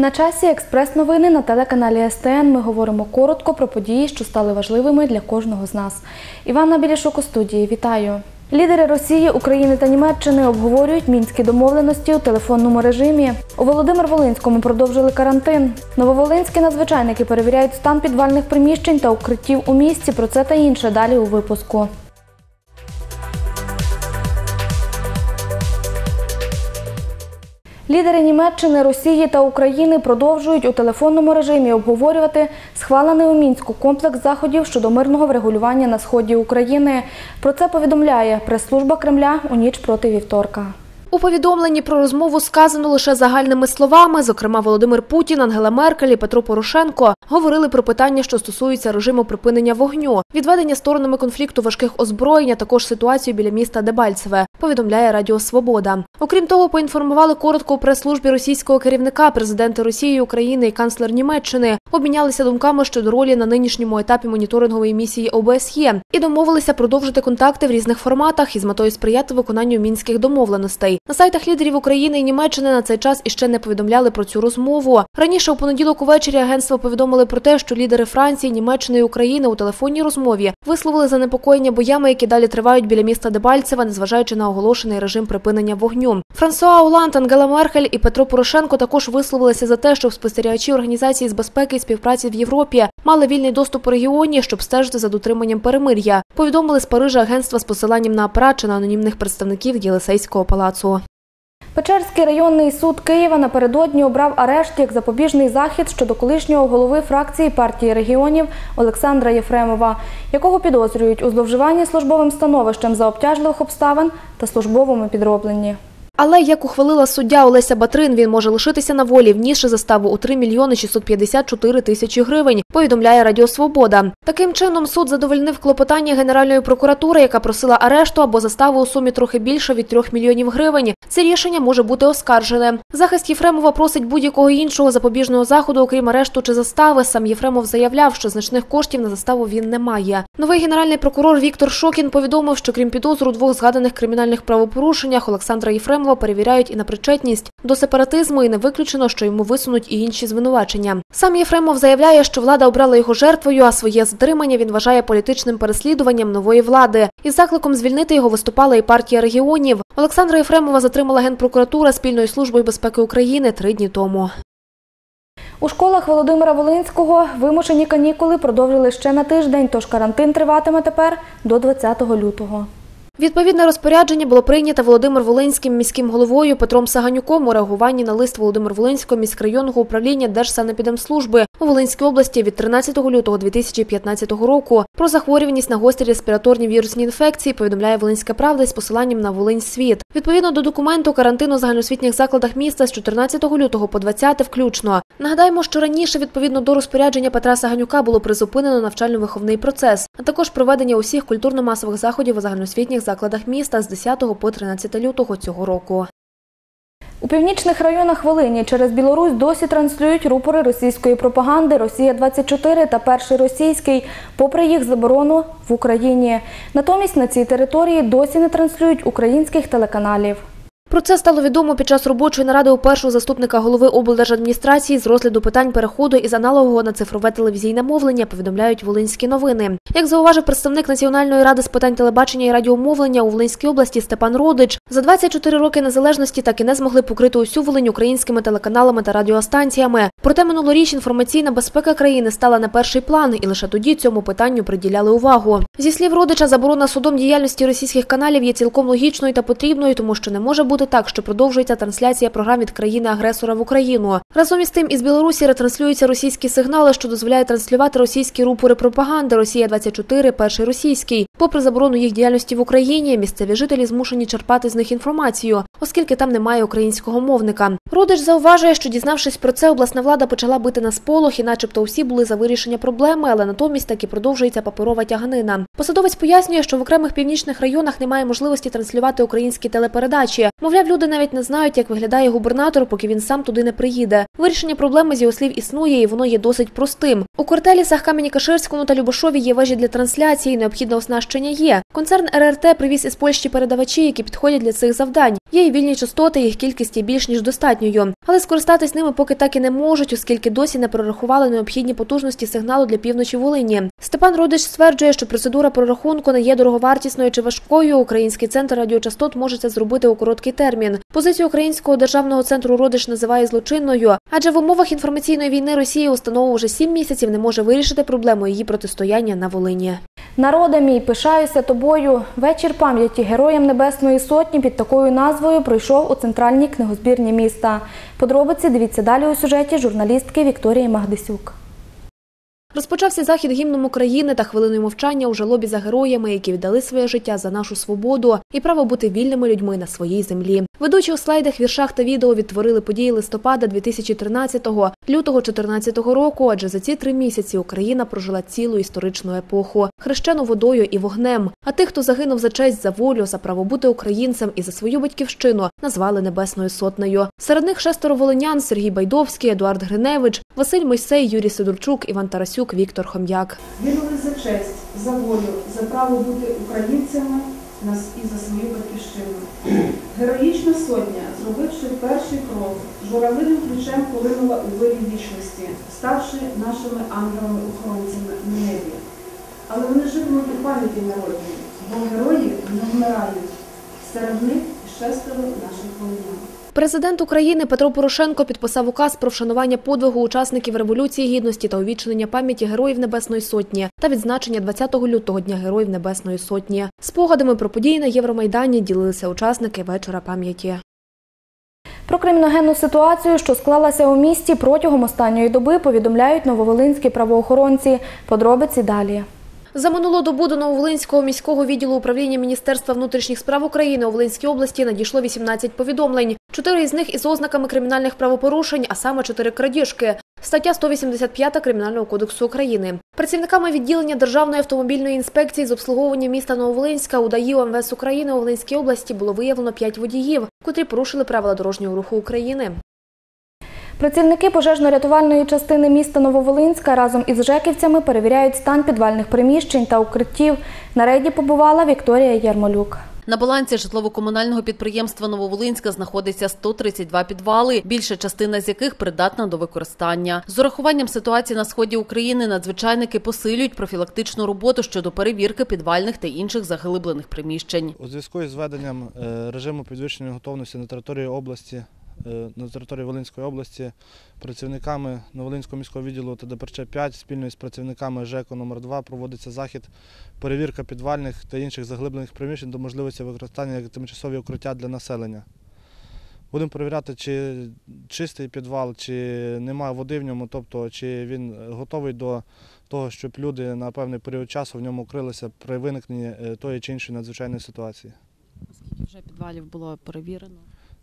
На часі експрес-новини на телеканалі СТН ми говоримо коротко про події, що стали важливими для кожного з нас. Іванна Білішук у студії. Вітаю. Лідери Росії, України та Німеччини обговорюють мінські домовленості у телефонному режимі. У Володимир-Волинському продовжили карантин. Нововолинські надзвичайники перевіряють стан підвальних приміщень та укриттів у місті. Про це та інше далі у випуску. Лідери Німеччини, Росії та України продовжують у телефонному режимі обговорювати схвалений у мінську комплекс заходів щодо мирного врегулювання на сході України. Про це повідомляє прес-служба Кремля у ніч проти вівторка. У повідомленні про розмову сказано лише загальними словами. Зокрема, Володимир Путін, Ангела Меркель і Петро Порошенко говорили про питання, що стосуються режиму припинення вогню, відведення сторонами конфлікту важких озброєнь, а також ситуацію біля міста Дебальцеве. Повідомляє Радіо Свобода. Окрім того, поінформували коротко у прес-службі російського керівника, президента Росії, України і канцлер Німеччини. Обмінялися думками щодо ролі на нинішньому етапі моніторингової місії ОБСЄ і домовилися продовжити контакти в різних форматах із метою сприяти виконанню мінських домовленостей. На сайтах лідерів України і Німеччини на цей час іще не повідомляли про цю розмову. Раніше у понеділок увечері агентство повідомили про те, що лідери Франції, Німеччини і України у телефонній розмові висловили занепокоєння боями, які далі тривають біля міста Дебальцева, незважаючи на оголошений режим припинення вогню. Франсуа Оланд, Ангела Меркель і Петро Порошенко також висловилися за те, щоб спостерігачі організації з безпеки і співпраці в Європі мали вільний доступ у регіоні, щоб стежити за дотриманням перемир'я. Повідомили з Парижа агентства з посиланням на апарат чи на анонімних представників Єлисейського палацу. Печерський районний суд Києва напередодні обрав арешт як запобіжний захід щодо колишнього голови фракції партії регіонів Олександра Єфремова, якого підозрюють у зловживанні службовим становищем за обтяжливих обставин та службовому підробленні. Але як ухвалила суддя Олеся Батрин, він може лишитися на волі, внісши заставу у 3 мільйони 654 тисячі гривень, повідомляє Радіо Свобода. Таким чином, суд задовольнив клопотання Генеральної прокуратури, яка просила арешту або заставу у сумі трохи більше від 3 мільйонів гривень. Це рішення може бути оскаржене. Захист Єфремова просить будь-якого іншого запобіжного заходу, окрім арешту чи застави. Сам Єфремов заявляв, що значних коштів на заставу він не має. Новий генеральний прокурор Віктор Шокін повідомив, що крім підозру двох згаданих кримінальних правопорушеннях Олександра Єфремова перевіряють і на причетність до сепаратизму, і не виключено, що йому висунуть і інші звинувачення. Сам Єфремов заявляє, що влада обрала його жертвою, а своє затримання він вважає політичним переслідуванням нової влади. Із закликом звільнити його виступала і партія регіонів. Олександра Єфремова затримала генпрокуратура спільної служби безпеки України три дні тому. У школах Володимира Волинського вимушені канікули продовжили ще на тиждень, тож карантин триватиме тепер до 20 лютого. Відповідне розпорядження було прийнято Володимир Волинським міським головою Петром Саганюком у реагуванні на лист Володимир Волинського міськрайонного управління Держсанепідемслужби у Волинській області від 13 лютого 2015 року про захворюваність на гострі респіраторні вірусні інфекції. Повідомляє Волинська правда з посиланням на Волинь світ. Відповідно до документу карантину в загальноосвітніх закладах міста з 14 лютого по 20 включно. Нагадаємо, що раніше відповідно до розпорядження Петра Саганюка було призупинено навчально-виховний процес, а також проведення усіх культурно-масових заходів у загальноосвітніх закладах міста з 10 по 13 лютого цього року. У північних районах Волині через Білорусь досі транслюють рупори російської пропаганди Росія-24 та Перший російський, попри їх заборону в Україні. Натомість на цій території досі не транслюють українських телеканалів. Про це стало відомо під час робочої наради у першого заступника голови облдержадміністрації з розгляду питань переходу із аналогового на цифрове телевізійне мовлення, повідомляють Волинські новини. Як зауважив представник Національної ради з питань телебачення і радіомовлення у Волинській області Степан Родич, за 24 роки незалежності так і не змогли покрити усю Волинь українськими телеканалами та радіостанціями. Проте минулоріч інформаційна безпека країни стала на перший план, і лише тоді цьому питанню приділяли увагу. Зі слів Родича, заборона судом діяльності російських каналів є цілком логічною та потрібною, тому що не може бути так, що продовжується трансляція програм від країни-агресора в Україну. Разом із тим із Білорусі ретранслюються російські сигнали, що дозволяють транслювати російські рупори пропаганди Росія 24 перший російський. Попри заборону їх діяльності в Україні, місцеві жителі змушені черпати з них інформацію, оскільки там немає українського мовника. Родич зауважує, що дізнавшись про це, обласна влада почала бити на сполох, і, начебто, усі були за вирішення проблеми, але натомість таки продовжується паперова тяганина. Посадовець пояснює, що в окремих північних районах немає можливості транслювати українські телепередачі. Мовляв, люди навіть не знають, як виглядає губернатор, поки він сам туди не приїде. Вирішення проблеми з його слів існує, і воно є досить простим. У Кортелісах, Кам'яні-Каширському та Любошові є вежі для трансляції, необхідне оснащення є. Концерн РРТ привіз із Польщі передавачі, які підходять для цих завдань. Є і вільні частоти, їх кількість є більш ніж достатньою. Але скористатись ними поки так і не можуть, оскільки досі не прорахували необхідні потужності сигналу для півночі Волині. Степан Родич стверджує, що процедура прорахунку не є дороговартісною чи важкою. Український центр радіочастот може це зробити у короткий термін. Позицію українського державного центру Родич називає злочинною, адже в умовах інформаційної війни Росія установа вже сім місяців не може вирішити проблему її протистояння на Волині. Народе мій, пишаюся тобою. Вечір пам'яті Героям Небесної Сотні під такою назвою пройшов у центральній книгозбірні міста. Подробиці дивіться далі у сюжеті журналістки Вікторії Магдисюк. Розпочався захід гімном України та хвилиною мовчання у жалобі за героями, які віддали своє життя за нашу свободу і право бути вільними людьми на своїй землі. Ведучі у слайдах, віршах та відео відтворили події листопада 2013-го, лютого 14-го року. Адже за ці три місяці Україна прожила цілу історичну епоху, хрещену водою і вогнем. А тих, хто загинув за честь, за волю, за право бути українцем і за свою батьківщину, назвали Небесною сотнею. Серед них шестеро волинян Сергій Байдовський, Едуард Гриневич, Василь Мойсей, Юрій Сидорчук, Іван Тарасюк, Віктор Хом'як. Гинули за честь, за волю, за право бути українцями і за свою батьківщину. Героїчна сотня, зробивши перший крок, журавливим ключем полинула у вирі вічності, ставши нашими ангелами-охоронцями в небі. Але вони житимуть у пам'яті народній, бо герої не вмирають. Серед них шестеро наших волинян. Президент України Петро Порошенко підписав указ про вшанування подвигу учасників Революції Гідності та увічнення пам'яті Героїв Небесної Сотні та відзначення 20 лютого Дня Героїв Небесної Сотні. Спогадами про події на Євромайдані ділилися учасники вечора пам'яті. Про криміногенну ситуацію, що склалася у місті протягом останньої доби, повідомляють нововолинські правоохоронці. Подробиці далі. За минулу добу до Нововолинського міського відділу управління Міністерства внутрішніх справ України у Волинській області надійшло 18 повідомлень. Чотири із них із ознаками кримінальних правопорушень, а саме чотири крадіжки. Стаття 185 Кримінального кодексу України. Працівниками відділення Державної автомобільної інспекції з обслуговування міста Нововолинська у ДАІ МВС України у Волинській області було виявлено 5 водіїв, котрі порушили правила дорожнього руху України. Працівники пожежно-рятувальної частини міста Нововолинська разом із жеківцями перевіряють стан підвальних приміщень та укриттів. На рейді побувала Вікторія Ярмолюк. На балансі житлово-комунального підприємства Нововолинська знаходиться 132 підвали, більша частина з яких придатна до використання. З урахуванням ситуації на сході України надзвичайники посилюють профілактичну роботу щодо перевірки підвальних та інших заглиблених приміщень. У зв'язку із введенням е, режиму підвищеної готовності на території області, на території Волинської області, працівниками Новолинського міського відділу та ДПРЧ 5 спільно із працівниками ЖЕКО номер 2 проводиться захід перевірка підвальних та інших заглиблених приміщень до можливості використання як тимчасові укриття для населення. Будемо перевіряти, чи чистий підвал, чи немає води в ньому, тобто чи він готовий до того, щоб люди на певний період часу в ньому укрилися при виникненні е, тої чи іншої надзвичайної ситуації. Скільки вже підвалів було перевірено?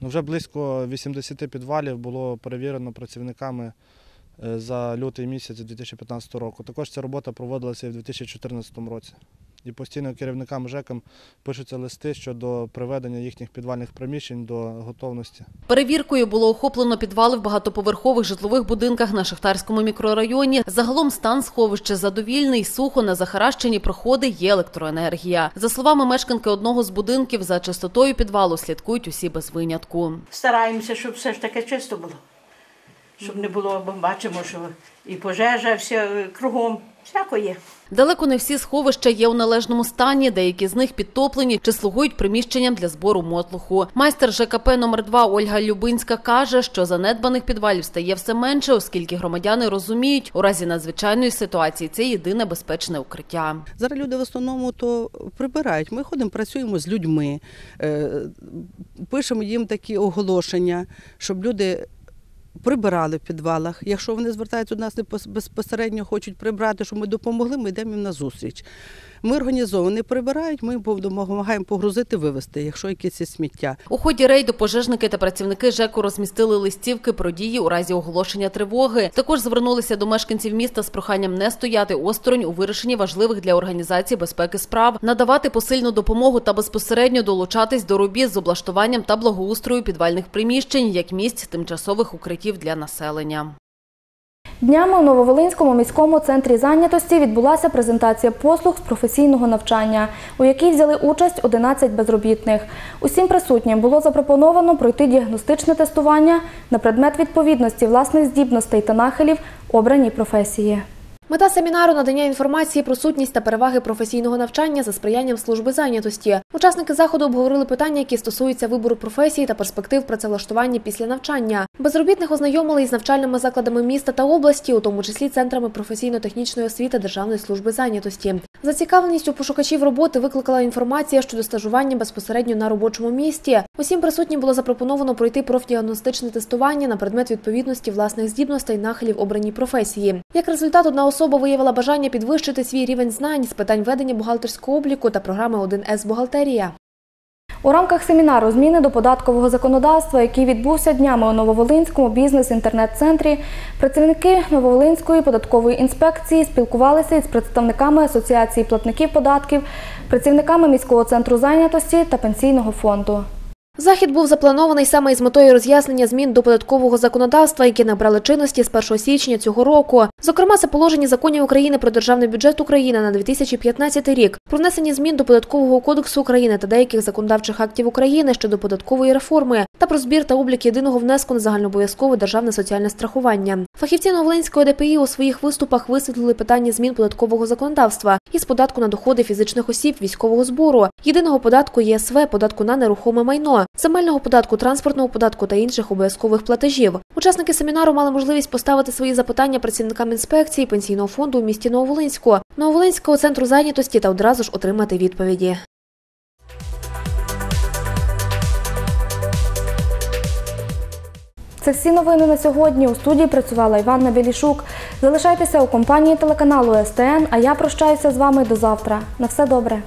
Ну, вже близько 80 підвалів було перевірено працівниками за лютий місяць 2015 року. Також ця робота проводилася і в 2014 році. І постійно керівникам ЖЕКам пишуться листи щодо приведення їхніх підвальних приміщень до готовності. Перевіркою було охоплено підвали в багатоповерхових житлових будинках на Шахтарському мікрорайоні. Загалом стан сховища задовільний, сухо на захаращені проходи є електроенергія. За словами мешканки одного з будинків, за чистотою підвалу слідкують усі без винятку. Стараємося, щоб все ж таки чисто було. Щоб не було, бо бачимо, що і пожежа, все кругом, всяко є. Далеко не всі сховища є у належному стані, деякі з них підтоплені чи слугують приміщенням для збору мотлуху. Майстер ЖКП номер 2 Ольга Любинська каже, що занедбаних підвалів стає все менше, оскільки громадяни розуміють, у разі надзвичайної ситуації це єдине безпечне укриття. Зараз люди в основному то прибирають. Ми ходимо, працюємо з людьми, е, пишемо їм такі оголошення, щоб люди. Прибирали в підвалах. Якщо вони звертаються до нас безпосередньо хочуть прибрати, щоб ми допомогли, ми йдемо їм на зустріч. Ми організовано не прибирають, ми допомагаємо погрузити, вивезти, якщо якесь є сміття. У ході рейду пожежники та працівники ЖЕКу розмістили листівки про дії у разі оголошення тривоги. Також звернулися до мешканців міста з проханням не стояти осторонь у вирішенні важливих для організації безпеки справ, надавати посильну допомогу та безпосередньо долучатись до робіт з облаштуванням та благоустрою підвальних приміщень як місць тимчасових укриттів для населення. Днями у Нововолинському міському центрі зайнятості відбулася презентація послуг з професійного навчання, у якій взяли участь 11 безробітних. Усім присутнім було запропоновано пройти діагностичне тестування на предмет відповідності власних здібностей та нахилів обраній професії. Мета семінару надання інформації про сутність та переваги професійного навчання за сприянням служби зайнятості. Учасники заходу обговорили питання, які стосуються вибору професії та перспектив працевлаштування після навчання. Безробітних ознайомили із навчальними закладами міста та області, у тому числі центрами професійно-технічної освіти Державної служби зайнятості. Зацікавленість у пошукачів роботи викликала інформація щодо стажування безпосередньо на робочому місці. Усім присутнім було запропоновано пройти профдіагностичне тестування на предмет відповідності власних здібностей нахилів обраній професії. Як результат, одна особа виявила бажання підвищити свій рівень знань з питань ведення бухгалтерського обліку та програми 1С бухгалтерія. У рамках семінару зміни до податкового законодавства, який відбувся днями у Нововолинському бізнес-інтернет-центрі, працівники Нововолинської податкової інспекції спілкувалися із представниками Асоціації платників податків, працівниками міського центру зайнятості та пенсійного фонду. Захід був запланований саме із метою роз'яснення змін до податкового законодавства, які набрали чинності з 1 січня цього року. Зокрема, це положення законів України про державний бюджет України на 2015 рік, про внесення змін до податкового кодексу України та деяких законодавчих актів України щодо податкової реформи та про збір та облік єдиного внеску на загальнообов'язкове державне соціальне страхування. Фахівці Новолинської ДПІ у своїх виступах висвітлили питання змін податкового законодавства із податку на доходи фізичних осіб, військового збору, єдиного податку ЄСВ, податку на нерухоме майно, земельного податку, транспортного податку та інших обов'язкових платежів. Учасники семінару мали можливість поставити свої запитання працівникам інспекції пенсійного фонду у місті Нововолинську, Нововолинського центру зайнятості та одразу ж отримати відповіді. Це всі новини на сьогодні. У студії працювала Іванна Білішук. Залишайтеся у компанії телеканалу СТН, а я прощаюся з вами до завтра. На все добре.